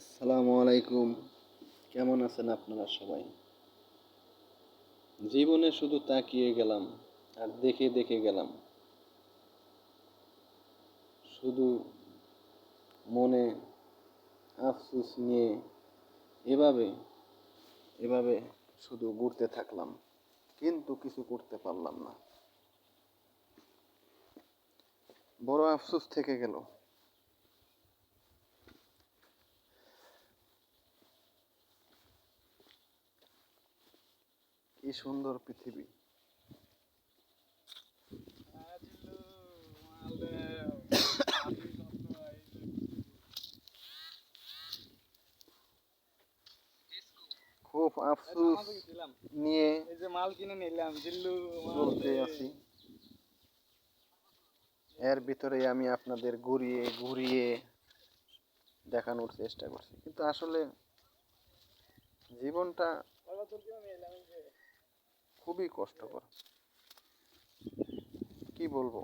আসসালামু আলাইকুম। কেমন আছেন আপনারা সবাই? জীবনে শুধু তাকিয়ে গেলাম আর দেখে দেখে গেলাম। শুধু মনে আফসোস নিয়ে এভাবে এভাবে শুধু ঘুরতে থাকলাম, কিন্তু কিছু করতে পারলাম না। বড় আফসোস থেকে গেল। সুন্দর পৃথিবী। খুব আফসোস নিয়ে যে মাল কিনে নিলাম জিল্লু চলতে আছি এর ভিতরে আমি আপনাদের ঘুরিয়ে ঘুরিয়ে দেখানোর চেষ্টা করছি। কিন্তু আসলে জীবনটা খুবই কষ্টকর। কি বলব?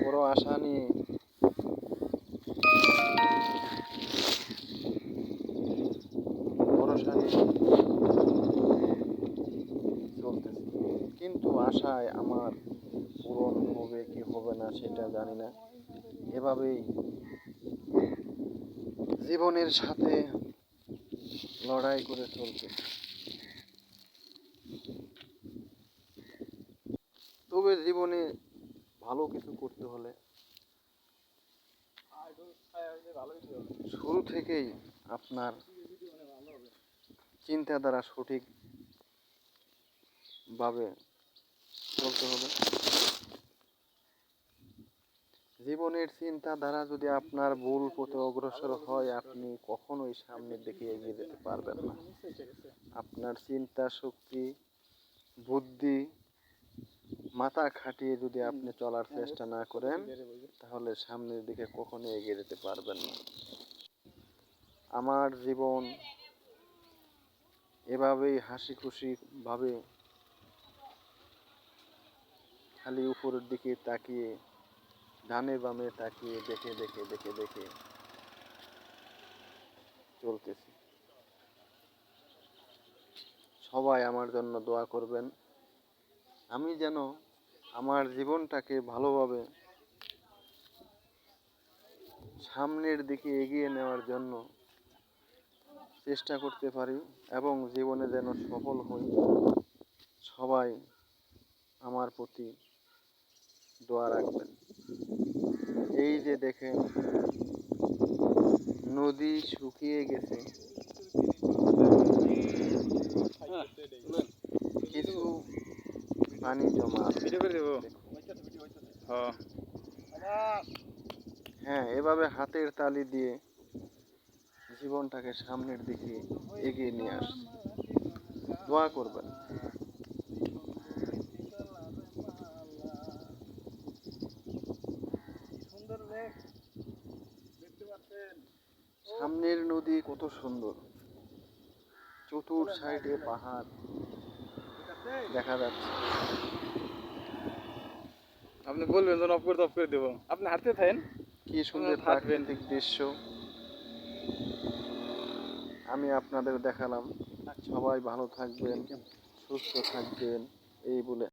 বড় আশা নিয়ে। নিয়ে কিন্তু আশায় আমার পূরণ হবে কি হবে না সেটা জানি না। এভাবেই জীবনের সাথে লড়াই করে চলতে তবে জীবনে ভালো কিছু করতে হলে শুরু থেকেই আপনার চিন্তাধারা সঠিকভাবে চলতে হবে। জীবনের চিন্তাধারা যদি আপনার ভুল পথে অগ্রসর হয়, আপনি কখনোই সামনের দিকে এগিয়ে যেতে পারবেন না। আপনার চিন্তা শক্তি, বুদ্ধি মাথা খাটিয়ে যদি আপনি চলার চেষ্টা না করেন, তাহলে সামনের দিকে কখনো এগিয়ে যেতে পারবেন না। আমার জীবন এভাবেই হাসি খুশি ভাবে খালি উপরের দিকে তাকিয়ে ডানে বামে তাকিয়ে দেখে দেখে দেখে দেখে চলতেছি। সবাই আমার জন্য দোয়া করবেন। আমি যেন আমার জীবনটাকে ভালোভাবে সামনের দিকে এগিয়ে নেওয়ার জন্য চেষ্টা করতে পারি এবং জীবনে যেন সফল হই। সবাই আমার প্রতি দোয়া রাখবেন। এই যে দেখেন নদী শুকিয়ে গেছে। কিছু পানি জমা হ্যাঁ। হ্যাঁ এভাবে হাতের তালি দিয়ে জীবনটাকে সামনের দিকে এগিয়ে নিয়ে আসছে দোয়া করবেন। সামনের নদী কত সুন্দর। চতুর সাইডে পাহাড় দেখা যাচ্ছে। আপনি বলবেন যখন অফ করে অফ করে দেবো। আপনি হাঁটতে থাকেন? কি সুন্দর থাকবেন। প্রাকৃতিক দৃশ্য। আমি আপনাদের দেখালাম। সবাই ভালো থাকবেন সুস্থ থাকবেন এই বলে।